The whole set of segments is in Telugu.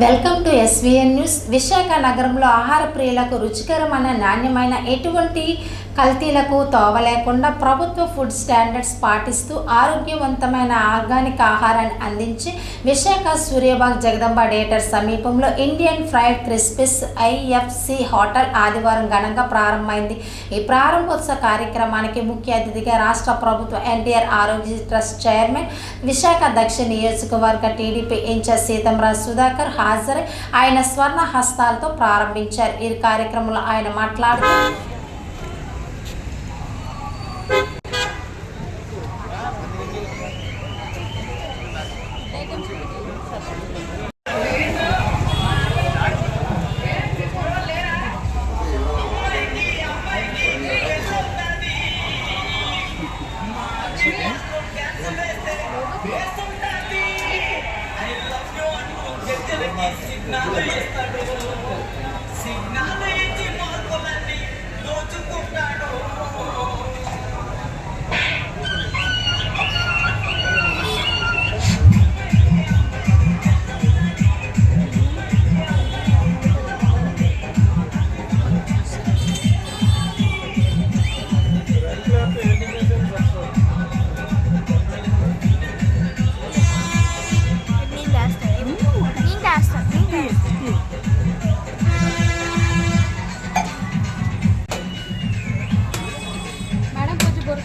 Welcome to SVN news. Visakha నగరంలో ఆహార ప్రియులకు రుచికరమైన నాణ్యమైన ఎటువంటి కల్తీలకు తోవ లేకుండా ప్రభుత్వ ఫుడ్ స్టాండర్డ్స్ పాటిస్తూ ఆరోగ్యవంతమైన ఆర్గానిక్ ఆహారాన్ని అందించి విశాఖ సూర్యబాగ్ జగదంబ థియేటర్ సమీపంలో Indian fried crispies IFC hotel ఆదివారం ఘనంగా ప్రారంభమైంది. ఈ ప్రారంభోత్సవ కార్యక్రమానికి ముఖ్య అతిథిగా రాష్ట్ర ప్రభుత్వ ఎన్టీఆర్ ఆరోగ్య ట్రస్ట్ చైర్మన్ విశాఖ దక్షిణ నియోజకవర్గ టీడీపీ ఇన్ఛార్జ్ సీతంరాజ్ సుధాకర్ హాజరై ఆయన స్వర్ణ హస్తాలతో ప్రారంభించారు. ఈ కార్యక్రమంలో ఆయన మాట్లాడుతూ నేను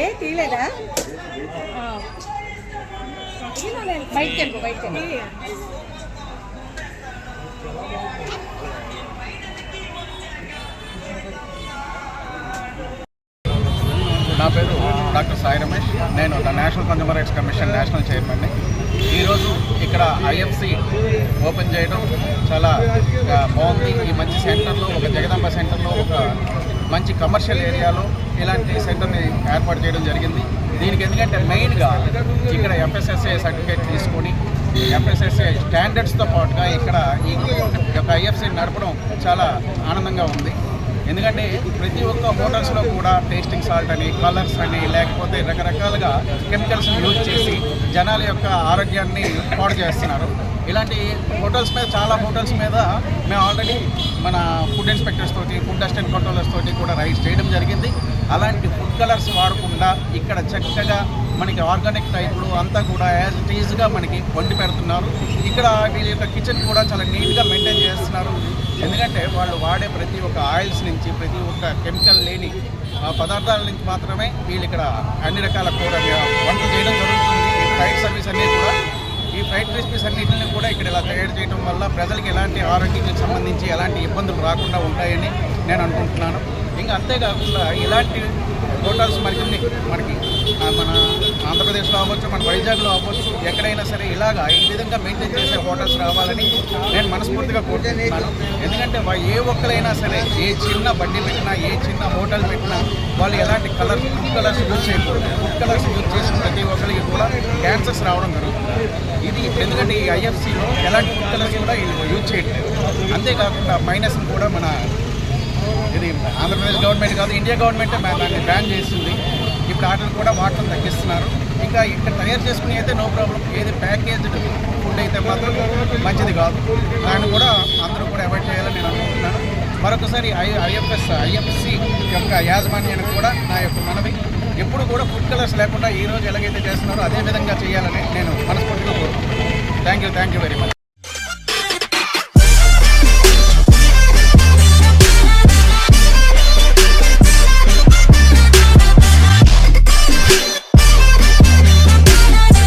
ఏ తీయలేదా? బయటకి బయటకి నా పేరు డాక్టర్ సాయి రమేష్. నేను the national consumer rights commission national చైర్మన్ని. ఈరోజు ఇక్కడ ఐఎఫ్సి ఓపెన్ చేయడం చాలా బాగుంది. ఈ మంచి సెంటర్లో ఒక జగదాంబ సెంటర్ మంచి కమర్షియల్ ఏరియాలో ఇలాంటి సెంటర్ని ఏర్పాటు చేయడం జరిగింది. దీనికి ఎందుకంటే మెయిన్గా ఇక్కడ ఎఫ్ఎస్ఎస్ఏ సర్టిఫికేట్ తీసుకొని ఎఫ్ఎస్ఎస్ఏ స్టాండర్డ్స్తో పాటుగా ఇక్కడ ఈ యొక్క ఐఎఫ్సి నడపడం చాలా ఆనందంగా ఉంది. ఎందుకంటే ప్రతి ఒక్క హోటల్స్లో కూడా టేస్టింగ్ సాల్ట్ అని కలర్స్ అని లేకపోతే రకరకాలుగా కెమికల్స్ యూజ్ చేసి జనాల యొక్క ఆరోగ్యాన్ని పాడు చేస్తున్నారు. ఇలాంటి హోటల్స్ మీద చాలా హోటల్స్ మీద మేము ఆల్రెడీ మన ఫుడ్ ఇన్స్పెక్టర్స్ తోటి ఫుడ్ అసిస్టెంట్ కంట్రోలర్స్ తోటి కూడా రైడ్ చేయడం జరిగింది. అలాంటి ఫుడ్ కలర్స్ వాడకుండా ఇక్కడ చక్కగా మనకి ఆర్గానిక్ టైప్లు అంతా కూడా యాజ్ ఇట్ ఈజ్గా మనకి వండి పెడుతున్నారు. ఇక్కడ వీళ్ళ యొక్క కిచెన్ కూడా చాలా నీట్గా మెయింటైన్ చేస్తున్నారు. ఎందుకంటే వాళ్ళు వాడే ప్రతి ఒక్క ఆయిల్స్ నుంచి ప్రతి ఒక్క కెమికల్ లేని ఆ, పదార్థాల నుంచి మాత్రమే వీళ్ళు ఇక్కడ అన్ని రకాల కూర వంటలు చేయడం జరుగుతుంది. ఈ సర్వీస్ అనేది కూడా ఈ ఫ్రైడ్ రెసిపీస్ అన్నింటిని కూడా ఇక్కడ ఇలా తయారు చేయడం వల్ల ప్రజలకు ఎలాంటి ఆరోగ్యానికి సంబంధించి ఎలాంటి ఇబ్బందులు రాకుండా ఉంటాయని నేను అనుకుంటున్నాను. ఇంకా అంతేకాకుండా ఇలాంటి హోటల్స్ మరికొన్ని మనకి మన ఆంధ్రప్రదేశ్లో అవ్వచ్చు మన వైజాగ్లో అవ్వచ్చు ఎక్కడైనా సరే ఇలాగా ఈ విధంగా మెయింటైన్ చేసే హోటల్స్ రావాలని నేను మనస్ఫూర్తిగా కోరుకుంటున్నాను. ఎందుకంటే ఏ ఒక్కరైనా సరే ఏ చిన్న బండి పెట్టినా ఏ చిన్న హోటల్ పెట్టినా వాళ్ళు ఎలాంటి కలర్ ఫుడ్ కలర్స్ యూజ్ చేయకూడదు. ఫుడ్ కలర్స్ యూజ్ చేసిన ప్రతి ఒక్కరికి కూడా క్యాన్సర్స్ రావడం జరుగుతుంది. ఇది ఎందుకంటే ఈ ఐఎఫ్సీలో ఎలాంటి ఫుడ్ కలర్స్ కూడా యూజ్ చేయట్లేదు. అంతేకాకుండా మైనస్ కూడా మన ఇది ఆంధ్రప్రదేశ్ గవర్నమెంట్ కాదు ఇండియా గవర్నమెంటే దాన్ని బ్యాన్ చేసింది. ఇప్పుడు వాటిని కూడా వాటం తగ్గిస్తున్నారు. ఇంకా ఇక్కడ తయారు చేసుకుని అయితే నో ప్రాబ్లం ఏది ప్యాకేజ్డ్ ఫుడ్ అయితే మాత్రం మంచిది కాదు. దాన్ని కూడా అందరూ కూడా అవాయిడ్ చేయాలని నేను అనుకుంటున్నాను. మరొకసారి ఐ ఐఎఫ్ఎస్ ఐఎఫ్సి యొక్క యాజమాన్యానికి కూడా నా యొక్క మనవి. ఎప్పుడు కూడా ఫుడ్ కలర్స్ లేకుండా ఈ రోజు ఎలాగైతే చేస్తున్నారో అదే విధంగా చేయాలని నేను మనస్ఫూర్తిగా కోరుకుంటున్నాను. Thank you thank you very much